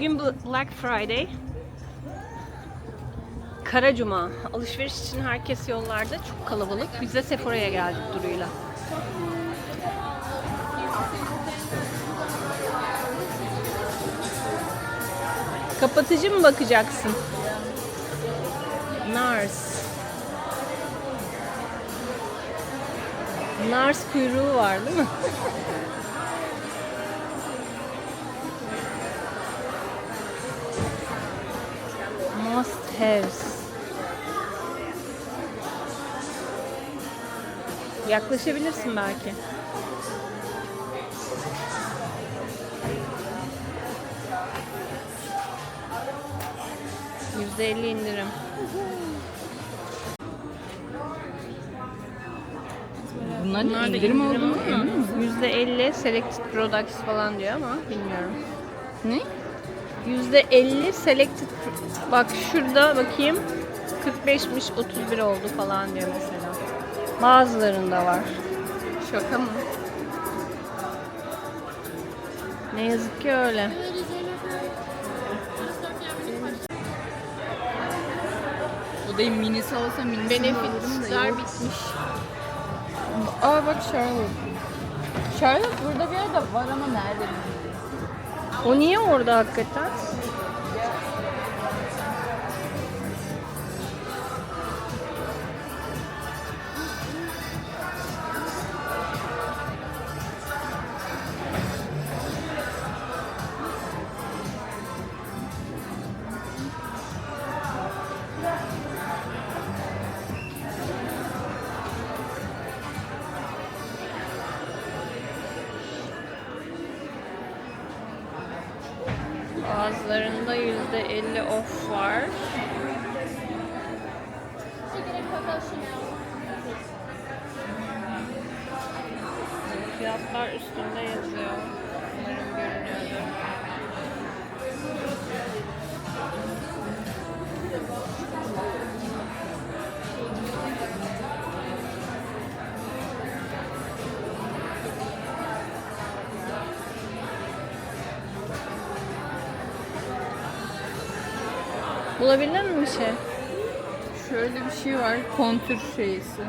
Bugün bu Black Friday. Kara Cuma. Alışveriş için herkes yollarda. Çok kalabalık. Biz de Sephora'ya geldik Duru'yla. Kapatıcı mı bakacaksın? Nars. Nars kuyruğu var değil mi? Haves. Yaklaşabilirsin belki. %50 indirim. Bunlar da indirim indirim emin misin? %50 selected products falan diyor ama bilmiyorum. Ne? %50 selected bak şurada bakayım 45'miş 31 oldu falan diyor mesela. Bazılarında var. Şaka mı? Ne yazık ki öyle. O da minisi olsa minisini Benefitler bitmiş. Aa bak Charlotte. Charlotte burada bir yerde var ama nerede bilmiyorum. O niye orada hakikaten? %50 off var. Bulabildin mi bir şey? Şöyle bir şey var. Kontür şeysi.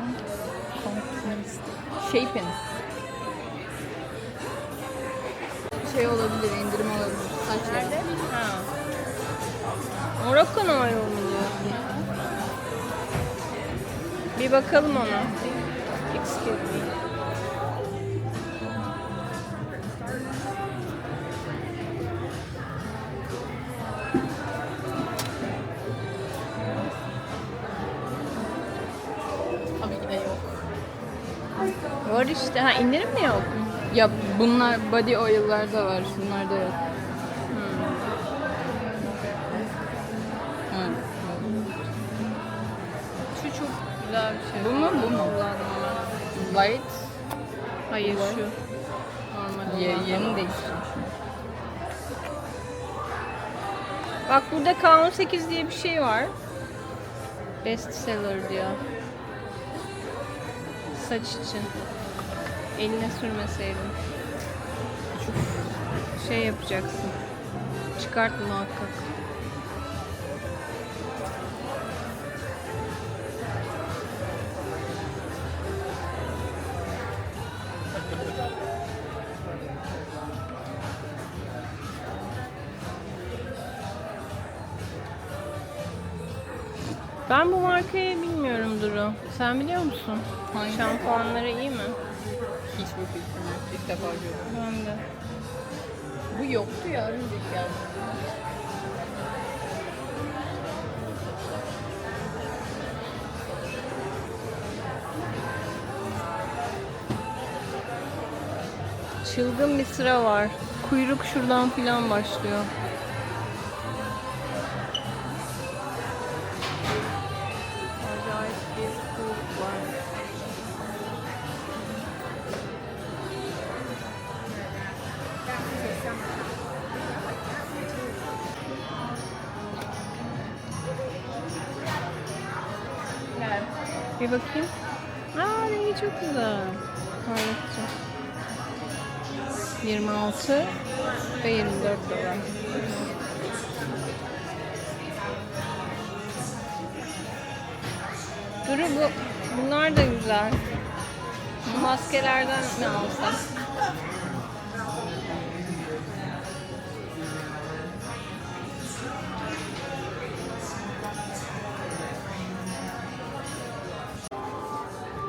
Kontür. Shaping. Şey olabilir, indirim olabilir. Saç Nerede? Ha. Morocco mu diyor? Bir bakalım ona. Excuse me. Tabii ki de yok. Var işte. Ha indirim mi yok? Ya bunlar body oil'larda var. Şunlarda yok. Ha. Şu çok güzel bir şey. Bu mu, bu mu? Light. Hayır Bu. şu. Normal Ye, yeni değiştirmiş. Bak burada K18 diye bir şey var. Best seller diyor. Saç için. Eline sürmeseydin. Şey yapacaksın. Çıkart muhakkak. Ben bu markayı bilmiyorum Duru. Sen biliyor musun? Hangi? Şampuanları iyi mi? Hiçbir fikrim yok. İlk defa gördüm. Ben de. Bu yoktu ya. Ürünlük geldi. Çılgın bir sıra var. Kuyruk şuradan filan başlıyor. bakayım. Aa rengi çok güzel. Parlatıcı. 26 ve 24 dolar. Duru bu, bunlar da güzel. Maskelerden ne alsam?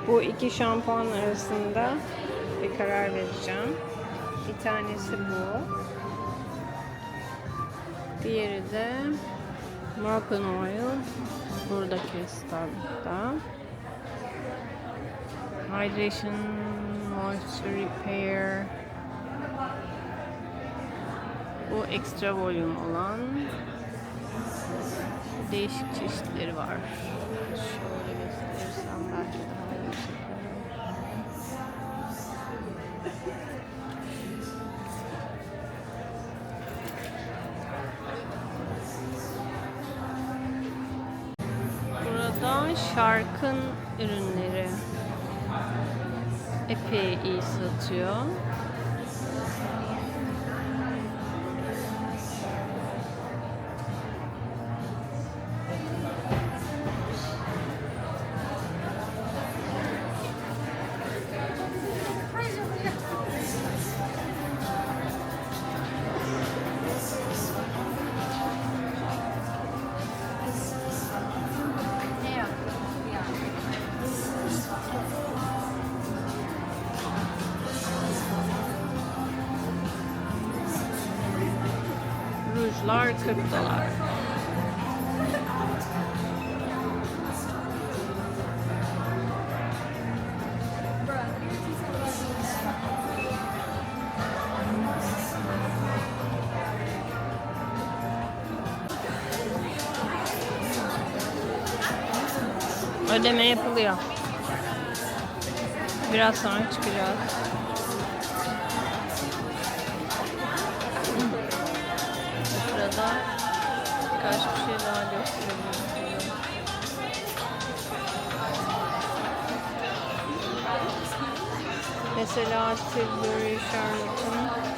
Bu iki şampuan arasında bir karar vereceğim. Bir tanesi bu. Diğeri de Moroccan Oil. Buradaki standta. Hydration, Moisture Repair. Bu extra volume olan değişik çeşitleri var. Epey iyi. Rujlar 40 dolar. Ödeme yapılıyor. Biraz sonra çıkacağız. Sırada birkaç bir şey daha göstereyim. Mesela Tilbury Charlotte'ın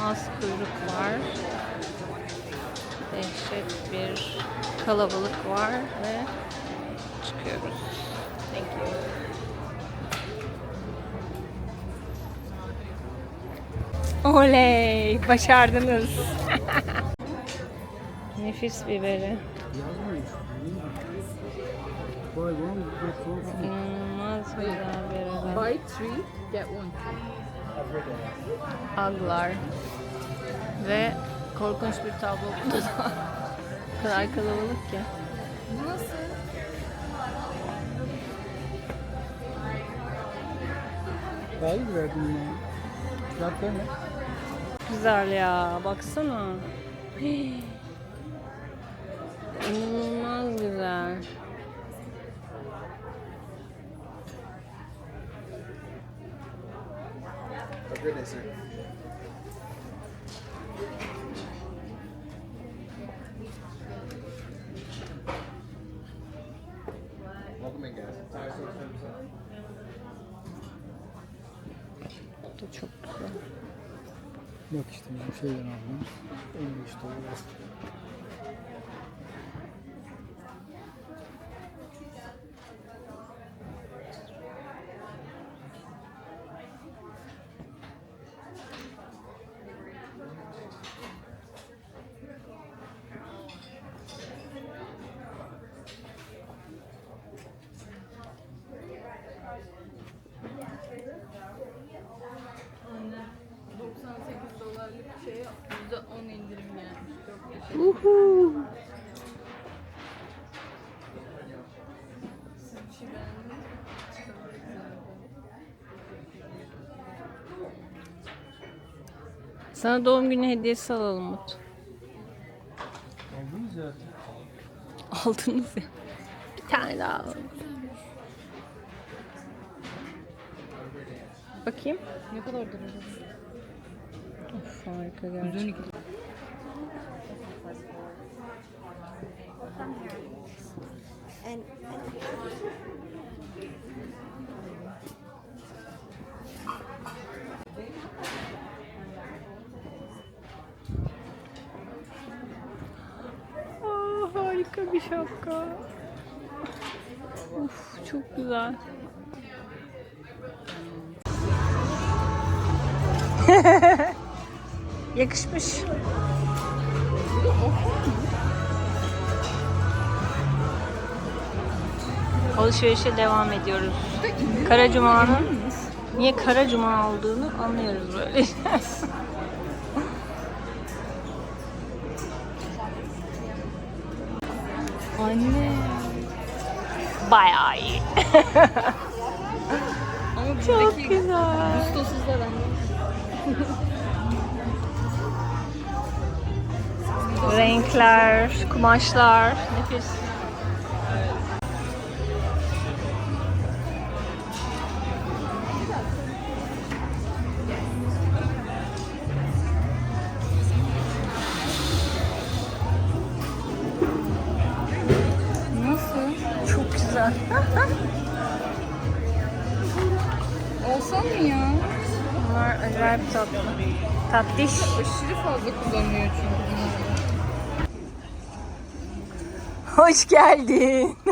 İnanılmaz kuyruk var. Dehşet bir kalabalık var ve çıkıyoruz. Thank you. Oley! Başardınız. Nefis biberi. İnanılmaz güzel bir ürün. Buy three, get one. Aglar. Ve korkunç bir tablo burada da. O kadar kalabalık ki. Bu nasıl? Daha iyi verdim ya. Fiyatlar ne? Güzel ya. Baksana. Hii. İnanılmaz güzel. Have a good sir. Welcome in, guys. Çok güzel. Yok işte bizim şeyden aldım. 15 dolar. Uhu. Sana doğum günü hediyesi alalım Mut. zaten. Aldınız ya. Bir tane daha alalım. Bakayım. Ne kadar acaba? Of, harika gerçekten. 112 Aa, harika bir şapka. Of çok güzel. Yakışmış. Alışverişe devam ediyoruz. Kara Cuma'nın niye Kara Cuma olduğunu anlıyoruz böyle. Anne. Bayağı iyi. Ama Çok güzel. gustosuz da bende. Renkler, kumaşlar, nefis. Güzel. Olsam mı ya? Bunlar acayip tatlı. Tatlış. Aşırı fazla kullanılıyor çünkü bunlar. Hoş geldin.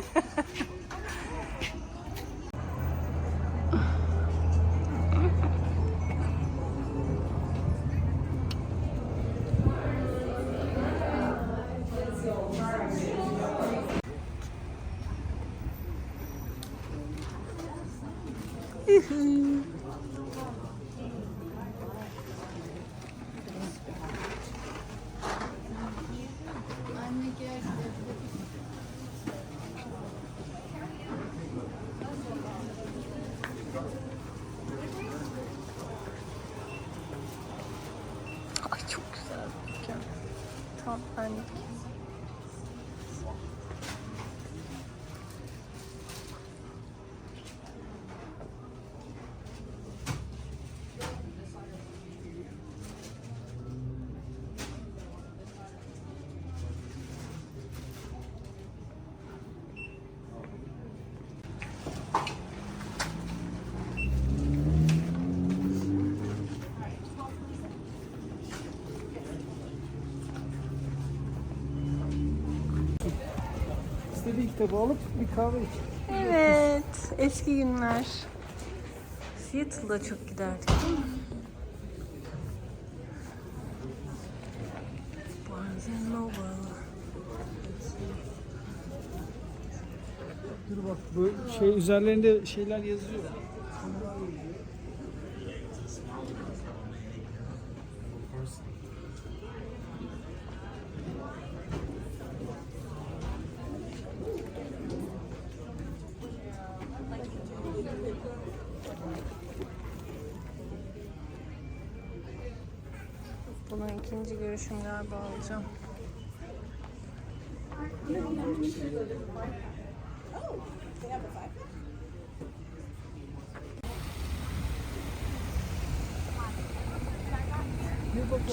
Anne gel. Ay çok güzel bir dükkan. Tam benlik. İstediği kitabı alıp bir kahve iç. Evet, eski günler. Seattle'da çok giderdik değil mi? Barnes Noble. Dur bak bu şey üzerlerinde şeyler yazıyor. Bunun ikinci görüşüm galiba alacağım.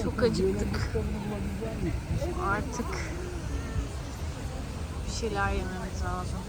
Çok acıktık. Artık bir şeyler yememiz lazım.